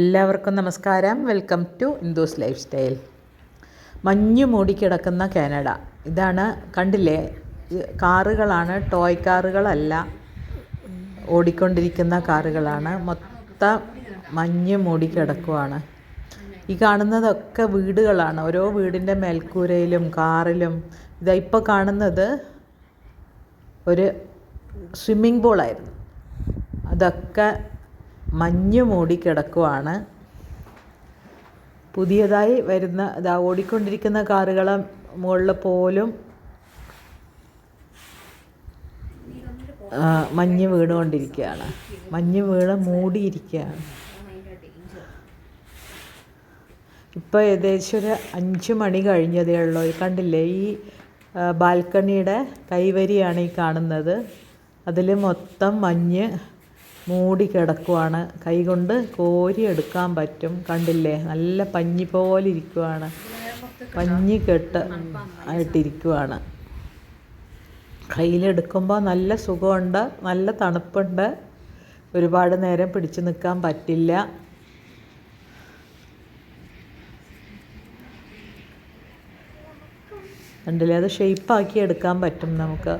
എല്ലാവർക്കും നമസ്കാരം. Welcome to Indu's life style മഞ്ഞ് മൂടിക്കിടക്കുന്ന കാനഡ. ഇതാണ് കണ്ടില്ലേ? കാറുകളാണ് ടോയ് കാറുകളല്ല ഓടിക്കൊണ്ടിരിക്കുന്ന കാറുകളാണ്. മൊത്തം മഞ്ഞ് മൂടിക്കിടക്കുവാണ് ഈ കാണുന്നതൊക്കെ വീടുകളാണ്. ഓരോ വീടിന്റെ മേൽക്കൂരയിലും കാറിലും. ഇതാ ഇപ്പോൾ കാണുന്നത് ഒരു സ്വിമ്മിംഗ് പൂളായിരുന്നു അതൊക്കെ മഞ്ഞ് മൂടി കിടക്കുവാണ്. പുതിയതായി വരുന്ന ഇതാ ഓടിക്കൊണ്ടിരിക്കുന്ന കാറുകളെ മുകളിൽ പോലും മഞ്ഞ് വീണുകൊണ്ടിരിക്കുകയാണ്. മഞ്ഞ് വീണ് മൂടിയിരിക്കുകയാണ്. ഇപ്പൊ ഏകദേശം ഒരു അഞ്ച് മണി കഴിഞ്ഞതേ ഉള്ളൂ. കണ്ടില്ലേ? ഈ ബാൽക്കണിയുടെ കൈവരിയാണ് ഈ കാണുന്നത്. അതിൽ മൊത്തം മഞ്ഞ് മൂടി കിടക്കുവാണ്. കൈകൊണ്ട് കോരി എടുക്കാൻ പറ്റും. കണ്ടില്ലേ? നല്ല പഞ്ഞി പോലെ ഇരിക്കുവാണ്. പഞ്ഞി കെട്ട് ആയിട്ടിരിക്കുവാണ്. കയ്യിലെടുക്കുമ്പോൾ നല്ല സുഖമുണ്ട്. നല്ല തണുപ്പുണ്ട്. ഒരുപാട് നേരം പിടിച്ചു നിൽക്കാൻ പറ്റില്ല. കണ്ടില്ലേ? അത് ഷെയ്പ്പാക്കി എടുക്കാൻ പറ്റും നമുക്ക്.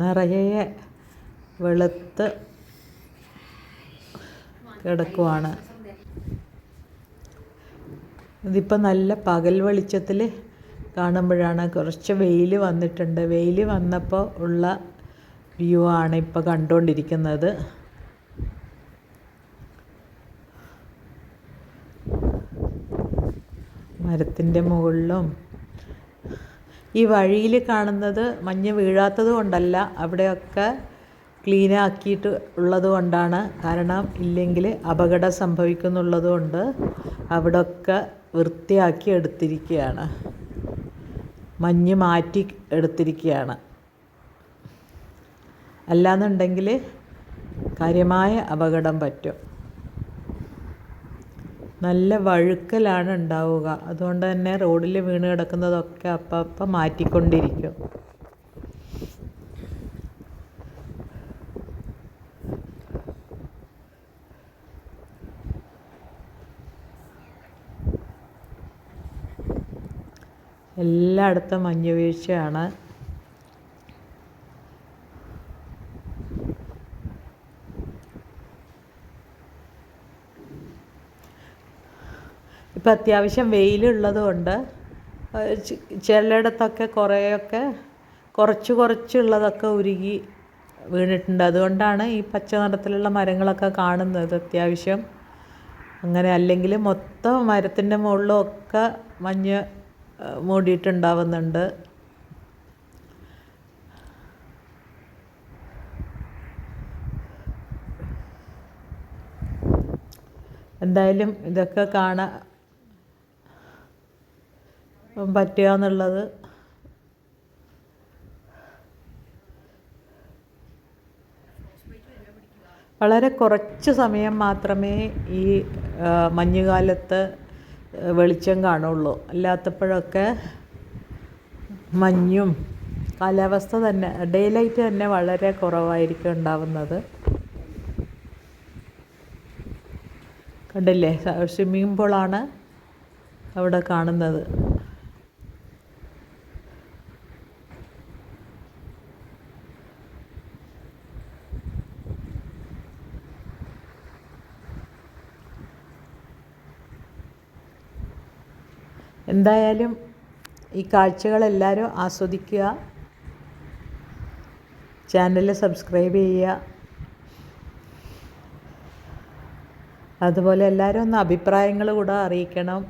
നിറയെ വെളുത്ത് കിടക്കുവാണ്. ഇതിപ്പോൾ നല്ല പകൽ വെളിച്ചത്തിൽ കാണുമ്പോഴാണ് കുറച്ച് വെയിൽ വന്നിട്ടുണ്ട്. വെയിൽ വന്നപ്പോൾ ഉള്ള വ്യൂ ആണ് ഇപ്പോൾ കണ്ടുകൊണ്ടിരിക്കുന്നത് മരത്തിന്റെ മുകളിലും ഈ വഴിയിൽ കാണുന്നത് മഞ്ഞ് വീഴാത്തത് കൊണ്ടല്ല അവിടെയൊക്കെ ക്ലീനാക്കിയിട്ട് ഉള്ളത് കൊണ്ടാണ്. കാരണം ഇല്ലെങ്കിൽ അപകടം സംഭവിക്കുന്നുള്ളത് കൊണ്ട് അവിടെയൊക്കെ വൃത്തിയാക്കി എടുത്തിരിക്കുകയാണ്. മഞ്ഞ് മാറ്റി എടുത്തിരിക്കുകയാണ്. അല്ലാന്നുണ്ടെങ്കിൽ കാര്യമായ അപകടം പറ്റും. നല്ല വഴുക്കലാണ് ഉണ്ടാവുക. അതുകൊണ്ട് തന്നെ റോഡിൽ വീണ് കിടക്കുന്നതൊക്കെ അപ്പം മാറ്റിക്കൊണ്ടിരിക്കും. എല്ലായിടത്തും മഞ്ഞ് ഇപ്പം അത്യാവശ്യം വെയിലുള്ളത് കൊണ്ട് ചിലയിടത്തൊക്കെ കുറേയൊക്കെ കുറച്ച് കുറച്ചുള്ളതൊക്കെ ഉരുകി വീണിട്ടുണ്ട്. അതുകൊണ്ടാണ് ഈ പച്ച നിറത്തിലുള്ള മരങ്ങളൊക്കെ കാണുന്നത് അത്യാവശ്യം. അങ്ങനെ അല്ലെങ്കിൽ മൊത്തം മരത്തിന്റെ മുകളിലും ഒക്കെ മഞ്ഞ് മൂടിയിട്ടുണ്ടാവുന്നുണ്ട്. എന്തായാലും ഇതൊക്കെ കാണാൻ പറ്റുക എന്നുള്ളത് വളരെ കുറച്ച് സമയം മാത്രമേ ഈ മഞ്ഞുകാലത്ത് വെളിച്ചം കാണുള്ളൂ. അല്ലാത്തപ്പോഴൊക്കെ മഞ്ഞും കാലാവസ്ഥ തന്നെ ഡേ ലൈറ്റ് തന്നെ വളരെ കുറവായിരിക്കും ഉണ്ടാവുന്നത്. കണ്ടില്ലേ? സ്വിമ്മിംഗ് പൂളാണ് അവിടെ കാണുന്നത്. എന്തായാലും ഈ കാഴ്ചകളെല്ലാവരും ആസ്വദിക്കുക. ചാനൽ സബ്സ്ക്രൈബ് ചെയ്യുക. അതുപോലെ എല്ലാവരും ഒന്ന് അഭിപ്രായങ്ങൾ കൂടെ അറിയിക്കണം.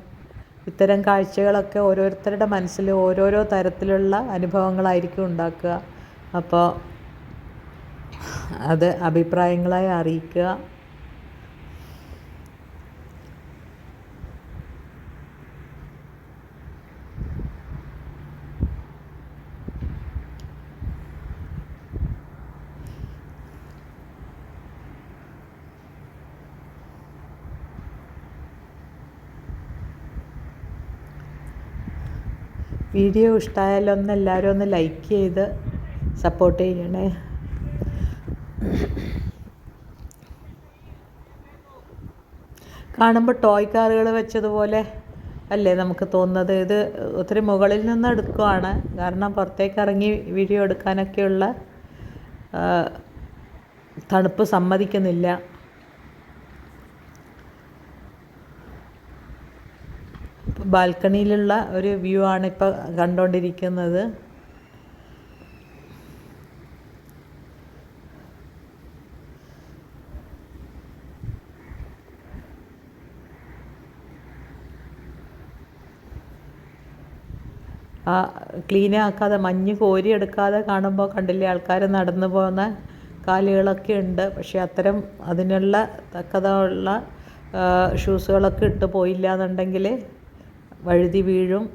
ഇത്തരം കാഴ്ചകളൊക്കെ ഓരോരുത്തരുടെ മനസ്സിൽ ഓരോരോ തരത്തിലുള്ള അനുഭവങ്ങളായിരിക്കും ഉണ്ടാക്കുക. അപ്പോൾ അത് അഭിപ്രായങ്ങളായി അറിയിക്കുക. വീഡിയോ ഇഷ്ടമായാലും ഒന്ന് എല്ലാവരും ഒന്ന് ലൈക്ക് ചെയ്ത് സപ്പോർട്ട് ചെയ്യണേ. കാണുമ്പോൾ ടോയ് കാറുകൾ വെച്ചതുപോലെ അല്ലേ നമുക്ക് തോന്നുന്നത്? ഇത് ഒത്തിരി മുകളിൽ നിന്ന് എടുക്കുവാണ്. കാരണം പുറത്തേക്ക് ഇറങ്ങി വീഡിയോ എടുക്കാനൊക്കെയുള്ള തണുപ്പ് സമ്മതിക്കുന്നില്ല. ബാൽക്കണിയിലുള്ള ഒരു വ്യൂ ആണ് ഇപ്പോൾ കണ്ടുകൊണ്ടിരിക്കുന്നത് ആ ക്ലീൻ ആക്കാതെ മഞ്ഞ് കോരി എടുക്കാതെ കാണുമ്പോൾ കണ്ടില്ലേ ആൾക്കാർ നടന്നു പോകുന്ന കാലുകളൊക്കെ ഉണ്ട്. പക്ഷേ അത്തരം അതിനുള്ള തക്കതുള്ള ഷൂസുകളൊക്കെ ഇട്ട് പോയില്ല എന്നുണ്ടെങ്കിൽ വഴുതി വീഴും.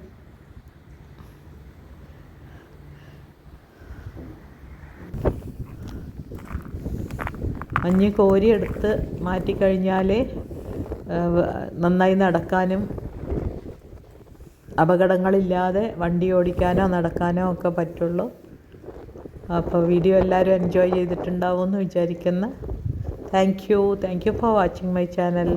മഞ്ഞ് കോരിയെടുത്ത് മാറ്റിക്കഴിഞ്ഞാൽ നന്നായി നടക്കാനും അപകടങ്ങളില്ലാതെ വണ്ടി ഓടിക്കാനോ നടക്കാനോ ഒക്കെ പറ്റുള്ളൂ. അപ്പോൾ വീഡിയോ എല്ലാവരും എൻജോയ് ചെയ്തിട്ടുണ്ടാവുമെന്ന് വിചാരിക്കുന്നു. Thank you thank you for watching my channel